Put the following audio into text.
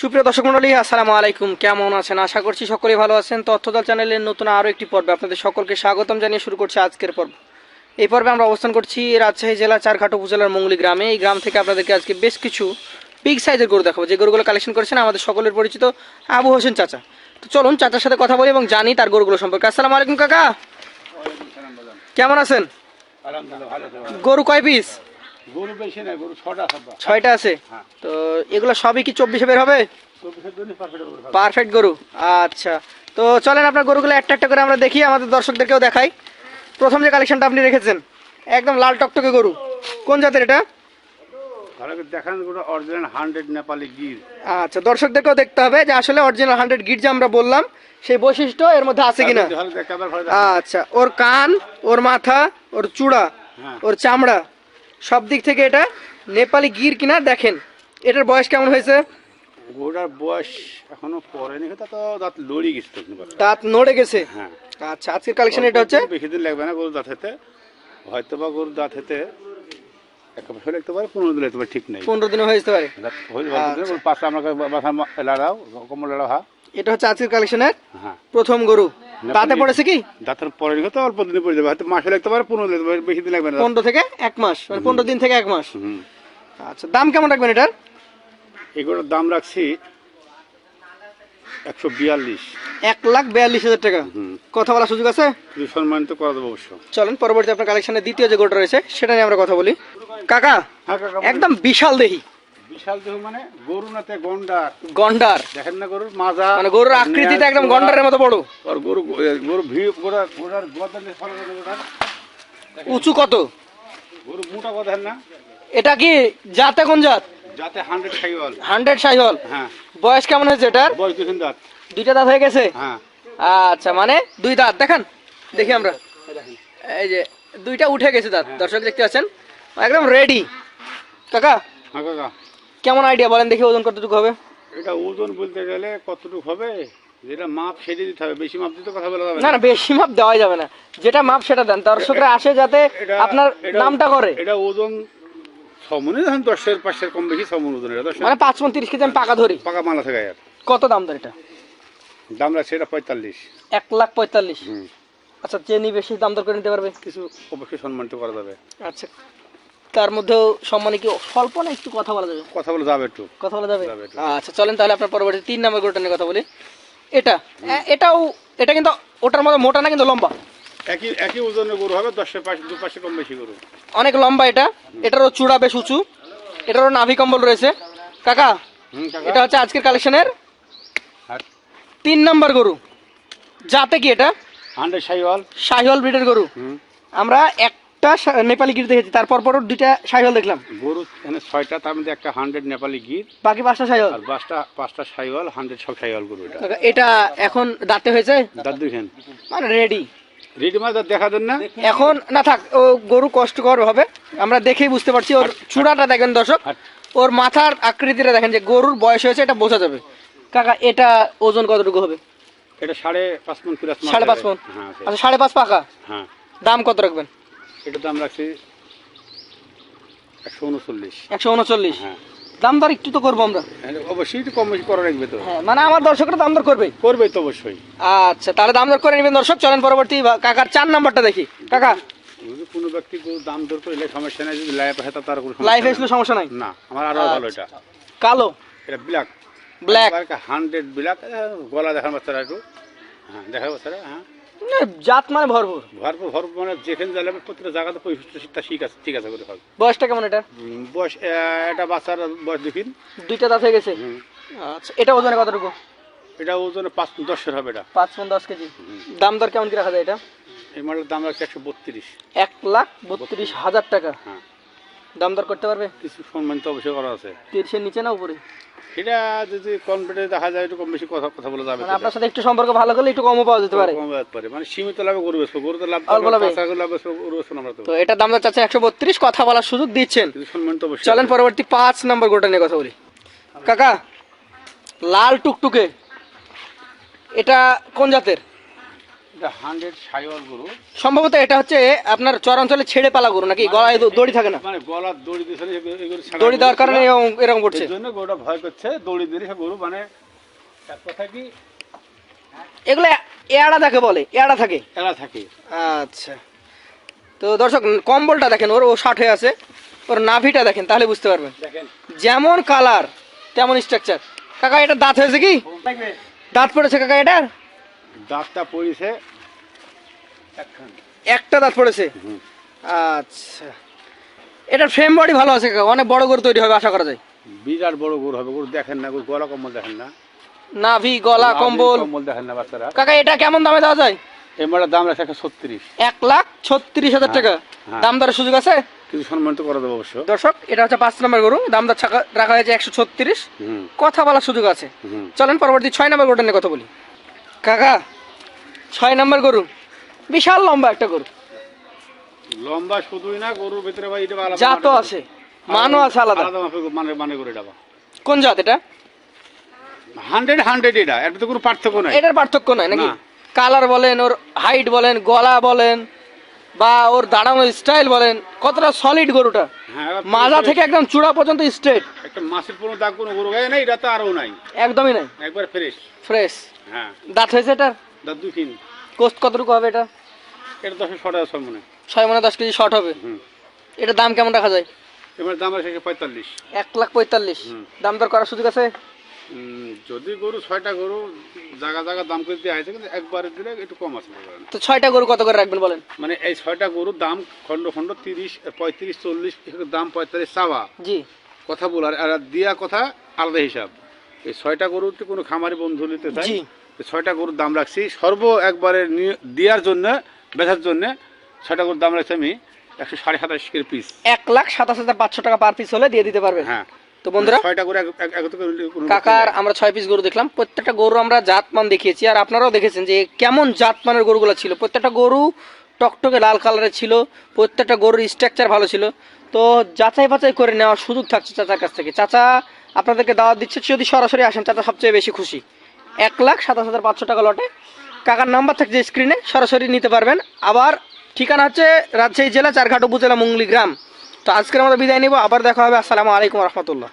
সুপ্রিয় দর্শক মন্ডলী আসসালামু আলাইকুম। কেমন আছেন? আশা করছি সকলেই ভালো আছেন। তথ্যদল চ্যানেলের নতুন আরও একটি পর্বে আপনাদের সকলকে স্বাগতম জানিয়ে শুরু করছি আজকের পর্ব। এই পর্বে আমরা অবস্থান করছি রাজশাহী জেলা চারঘাট উপজেলার মঙ্গলি গ্রামে। এই গ্রাম থেকে আপনাদেরকে আজকে বেশ কিছু বিগ সাইজের গরু দেখাবো। যে গরুগুলো কালেকশন করেছেন আমাদের সকলের পরিচিত আবু হোসেন চাচা। তো চলুন চাচার সাথে কথা বলি এবং জানি তার গরুগুলো সম্পর্কে। আসসালামু আলাইকুম কাকা। কেমন আছেন? গরু কয় পিস গরু বেশি না গরু ছটা ছয়টা আছে? হ্যাঁ। তো এগুলো সবই কি চব্বিশে বের হবে? পারফেক্ট গরু আচ্ছা। তো চলেন আপনার গরুগুলো একটা একটা করে আমরা দেখি আমাদের দর্শকদেরকেও দেখাই। প্রথম যে কালেকশনটা আপনি রেখেছেন একদম লাল টকটকে গরু। কোন জাতের এটা? আচ্ছা দর্শকদেরকেও দেখতে হবে যে আসলে অরিজিনাল হান্ড্রেড গিট যে আমরা বললাম সেই বৈশিষ্ট্য এর মধ্যে আছে কিনা? আচ্ছা ওর কান ওর মাথা ওর চূড়া হ্যাঁ। ওর চামড়া সব দিক থেকে এটা নেপালি গির কিনা দেখেন। এটার বয়স কেমন হয়েছে? গরুটার বয়স এখনও পড়েনি তা তো দাঁত লড়ি গেছে দাঁত নড়ে গেছে? হ্যাঁ। আচ্ছা আজকের কালেকশন এটা হচ্ছে? বেশি দিন লাগবে না গরু দাঁত হেতে। হয়তো বা গরু দাঁত হেতে এক বছর লাগতে পারে পনেরো দিন লাগতে পারে ঠিক নেই। পনেরো দিনে হয়ে যেতে পারে? হয়ে পাঁচটা বাসা কমল লাড়াও হা। এটা হচ্ছে আজকের কালেকশনের হ্যাঁ। প্রথম গরু। তাতে পড়েছে কি? দাঁতের পরে তো অল্প দিনে পড়ে যাবে। হয়তো মাসে লাগতে পারে পনেরো দিন বেশি দিন লাগবে না। পনেরো থেকে এক মাস মানে পনেরো দিন থেকে এক মাস। আচ্ছা দাম কেমন রাখবেন এটার? এগুলোর দাম রাখছি একশো বিয়াল্লিশ। এক লাখ বিয়াল্লিশ হাজার টাকা। কথা বলার সুযোগ আছে? সম্মানিত করা দেবো অবশ্য। চলেন পরবর্তী আপনার কালেকশনের দ্বিতীয় যে গরুটা রয়েছে সেটা নিয়ে আমরা কথা বলি। কাকা হ্যাঁ কাকা একদম বিশাল দেহি। বিশাল দেহ মানে গরু নাতে গন্ডার। গন্ডার। দেখেন না গরুর মাজা। মানে গরুর আকৃতিটা একদম গন্ডারের মতো বড়। আর গরু গরু ভিড় গোড়া গোড়ার গদানে ফলে গোড়ার উঁচু কত? গরু মোটা কথা না। এটা কি জাতে কোন জাত? হান্ড্রেড সাইহল হ্যাঁ। বয়স কেমন হয়েছে এটার? বয়স দাঁত। দুইটা দাঁত হয়ে গেছে? হ্যাঁ। আচ্ছা মানে দুই দাঁত। দেখেন দেখি আমরা। এই যে দুইটা উঠে গেছে দাঁত। দর্শক দেখতে পাচ্ছেন? একদম রেডি কাকা? হ্যাঁ কাকা। কেমন আইডিয়া বলেন দেখি ওজন কতটুকু হবে? এটা ওজন বলতে গেলে কতটুকু হবে? যেটা মাপ সেটা দিতে হবে বেশি মাপ দিতে কথা বলা যাবে না। না বেশি মাপ দেওয়াই যাবে না। যেটা মাপ সেটা দেন দর্শকরা আসে যাতে আপনার নামটা করে। এটা ওজন ছমনে ধরেন দশের পাঁচের কম বেশি ছমন ওজন এটা মানে পাঁচ মন তিরিশ কেজি আমি পাকা ধরি। পাকা মালা থেকে আর। কত দাম ধর এটা? দাম লাগছে এটা পঁয়তাল্লিশ। এক লাখ পঁয়তাল্লিশ। আচ্ছা যে নিবে বেশি দাম দর করে নিতে পারবে? কিছু অবশ্যই সম্মানিত করা যাবে। আচ্ছা। তার মধ্যেও সম্মানে কি স্বল্প না একটু কথা বলা যাবে? কথা বলে যাবে একটু। কথা বলা যাবে? আচ্ছা চলেন তাহলে আপনার পরবর্তী তিন নম্বর গরুটা নিয়ে কথা বলি। এটা এটাও এটা কিন্তু ওটার মধ্যে মোটা না কিন্তু লম্বা। একই একই ওজনের গরু হবে দশের পাশে দু পাশে কম বেশি গরু। অনেক লম্বা এটা। এটারও চূড়া বেশ উঁচু। এটারও নাভি কম্বল রয়েছে। কাকা এটা হচ্ছে আজকের কালেকশনের তিন নম্বর গরু। যাতে কি এটা? সাইওয়াল শাহিওয়াল। ব্রিডের গরু। আমরা একটা শা- নেপালি গির দেখেছি তারপর পর দুইটা শাহিওয়াল দেখলাম। গরু এখানে ছয়টা তার মধ্যে একটা হান্ড্রেড নেপালি গির বাকি পাঁচটা শাহিওয়াল আর পাঁচটা পাঁচটা সাইওয়াল হান্ড্রেড সব সাইওয়াল গরু এটা। এটা এখন দাঁতে হয়েছে? দাঁত দেখেন মানে রেডি রেডি মাছ দেখা দেন না। এখন না থাক ও গরু কষ্টকর হবে। আমরা দেখেই বুঝতে পারছি ওর চূড়াটা দেখেন দর্শক। ওর মাথার আকৃতিটা দেখেন যে গরুর বয়স হয়েছে এটা বোঝা যাবে। কাকা এটা ওজন কতটুকু হবে? এটা সাড়ে পাঁচ মন। সাড়ে পাঁচ মন। হ্যাঁ আচ্ছা সাড়ে পাঁচ পাকা। হ্যাঁ। দাম কত রাখবেন? এটা দাম রাখছি একশো উনচল্লিশ। একশো উনচল্লিশ? হ্যাঁ। দাম দর একটু তো করব আমরা। হ্যাঁ, অবশ্যই একটু কম বেশি করা রাখবে তো। হ্যাঁ মানে আমার দর্শকরা দাম দর করবে? করবে তো অবশ্যই। আচ্ছা তাহলে দাম দর করে নেবেন দর্শক। চলেন পরবর্তী কাকার চার নাম্বারটা দেখি। কাকা। কোনো ব্যক্তি দাম দর করে সমস্যা নাই। যদি লাইফ হয় তার কোনো লাইফ নাই। সমস্যা নাই? না আমার আরও ভালো এটা। কালো? এটা ব্ল্যাক ব্ল্যাক হান্ড্রেড ব্ল্যাক গলা দেখার বাচ্চারা একটু। হ্যাঁ দেখার বাচ্চারা হ্যাঁ। জাত মানে ভরপুর। ভরপুর ভরপুর মানে যেখানে প্রত্যেকটা জায়গাতে পরিষ্কার ঠিক আছে ঠিক আছে করে হবে। বয়সটা কেমন এটা? বয়স এটা বাচ্চার বয়স দেখিন দুইটা দাঁত হয়ে গেছে? আচ্ছা এটা ওজনে কতটুকু? এটা ওজনে পাঁচ দশের হবে এটা। পাঁচ পন দশ কেজি। দাম দর কেমন কি রাখা যায় এটা? এই মালের দাম রাখছে একশো বত্রিশ। এক লাখ বত্রিশ হাজার টাকা। হ্যাঁ। দাম দর করতে পারবে? কিছু সম্মানিত অবশ্যই করা আছে। তিরিশের নিচে না উপরে? এটা যদি কনফিডেন্স দেখা যায় একটু কম বেশি কথা কথা বলা যাবে মানে আপনার সাথে একটু সম্পর্ক ভালো করলে একটু কমও পাওয়া যেতে পারে। কম যেতে পারে। মানে সীমিত লাভে গরু বেসবো গরু তো লাভ অল্প লাভে। লাভ গরু বেসবো আমরা তো। তো এটা দাম চাচ্ছে একশো বত্রিশ কথা বলার সুযোগ দিচ্ছেন। কিছু সম্মানিত অবশ্যই চলেন পরবর্তী পাঁচ নম্বর গোটা নিয়ে কথা বলি। কাকা লাল টুকটুকে। এটা কোন জাতের এটা হান্ড্রেড সাইওয়াল গরু সম্ভবত এটা হচ্ছে আপনার চরাঞ্চলে ছেড়ে পালা গরু নাকি? গলায় দড়ি থাকে না? মানে গলার দড়ি দেওয়ার কারণে এরকম- করছে। জন্য গরুটা ভয় করছে দড়ি দিলে গরু মানে এক কথা কি? এগুলো এড়া দেখে বলে এড়া থাকে। এরা থাকে। আচ্ছা। তো দর্শক কম্বলটা দেখেন ওর ও ষাট হয়ে আছে। ওর নাভিটা দেখেন তাহলে বুঝতে পারবেন। যেমন কালার তেমন স্ট্রাকচার কাকা এটা দাঁত হয়েছে কি? দাঁত পড়েছে কাকা এটার? দাঁতটা পড়েছে একটা দাঁত পড়েছে। আচ্ছা। এটার ফ্রেম বডি ভালো আছে অনেক বড় গরু তৈরি হবে আশা করা যায়। বিরাট বড় গরু হবে গরু দেখেন না গলা কম্বল দেখেন না। নাভি গলা কম্বল। কম্বল দেখেন না বাচ্চারা। কাকা এটা কেমন দামে দেওয়া যায়? এই দাম একশো ছত্রিশ। এক লাখ ছত্রিশ হাজার টাকা। হ্যাঁ। দাম দরের সুযোগ আছে? কিছু সম্মানিত করে দেবো অবশ্য। দর্শক এটা হচ্ছে পাঁচ নম্বর গরু দাম দর রাখা হয়েছে একশো ছত্রিশ। কথা বলার সুযোগ আছে। চলেন পরবর্তী ছয় নম্বর গরুটা নিয়ে কথা বলি। কাকা ছয় নম্বর গরু। বিশাল লম্বা একটা গরু। লম্বা শুধুই না গরুর ভিতরে ভাই এটা আলাদা জাতও আছে মানও আছে আলাদা। আলাদা মানে মানে করে এটা কোন জাত এটা? হান্ড্রেড হান্ড্রেড এটা। এটা তো কোনো পার্থক্য নাই। এটার পার্থক্য নাই নাকি? কালার বলেন ওর হাইট বলেন গলা বলেন বা ওর দাঁড়ানোর স্টাইল বলেন কতটা সলিড গরুটা? হ্যাঁ মাজা থেকে একদম চূড়া পর্যন্ত স্ট্রেট একটা মাছের কোনো দাগ কোনো গরু গায়ে নেই এটা তো আরও নাই। একদমই নাই। একবার ফ্রেশ ফ্রেশ হ্যাঁ। দাঁত হয়েছে এটার? দাঁত দুই তিন কোস্ট কতটুকু হবে এটা? এটা দশ ছটা ছয় মনে। ছয় মানে দশ কেজি শর্ট হবে। এটার দাম কেমন রাখা যায়? এবার দাম আছে পঁয়তাল্লিশ। এক লাখ পঁয়তাল্লিশ। দাম দর করার সুযোগ আছে? যদি গরু ছয়টা গরু জায়গা জায়গা দাম করে দেওয়া হয়েছে কিন্তু একবারে দিলে একটু কম আছে তো ছয়টা গরু কত করে রাখবেন বলেন? মানে এই ছয়টা গরুর দাম খন্ড খন্ড তিরিশ পঁয়ত্রিশ চল্লিশ দাম পঁয়তাল্লিশ চাওয়া। জি। কথা বলার আর দিয়া কথা আলাদা হিসাব। এই ছয়টা গরুতে কোনো খামারি বন্ধু নিতে চাই। ছয়টা গরুর দাম রাখছি। সর্ব একবারে দেওয়ার জন্য বেচার জন্য ছয়টা গরুর দাম রাখছি আমি একশো সাড়ে সাতাশ পিস এক লাখ সাতাশ হাজার পাঁচশো টাকা পার পিস হলে দিয়ে দিতে পারবেন। হ্যাঁ। তো বন্ধুরা ছয়টা কোনো কাকার আমরা ছয় পিস গরু দেখলাম। প্রত্যেকটা গরু আমরা জাতমান দেখিয়েছি। আর আপনারাও দেখেছেন যে কেমন জাতমানের গরুগুলো ছিল। প্রত্যেকটা গরু টকটকে লাল কালারের ছিল। প্রত্যেকটা গরুর স্ট্রাকচার ভালো ছিল। তো যাচাই বাছাই করে নেওয়ার সুযোগ থাকছে চাচার কাছ থেকে। চাচা আপনাদেরকে দাওয়াত দিচ্ছে, যদি সরাসরি আসেন, তাতে সবচেয়ে বেশি খুশি। এক লাখ সাতাশ হাজার পাঁচশো টাকা লটে। কাকার নাম্বার থাকছে স্ক্রিনে সরাসরি নিতে পারবেন। আবার ঠিকানা হচ্ছে রাজশাহী জেলা, চারঘাট উপজেলা, মুঙ্গলি গ্রাম। তো আজকের মতো বিদায় নিব, আবার দেখা হবে। আসসালামু আলাইকুম রহমতুল্লাহ।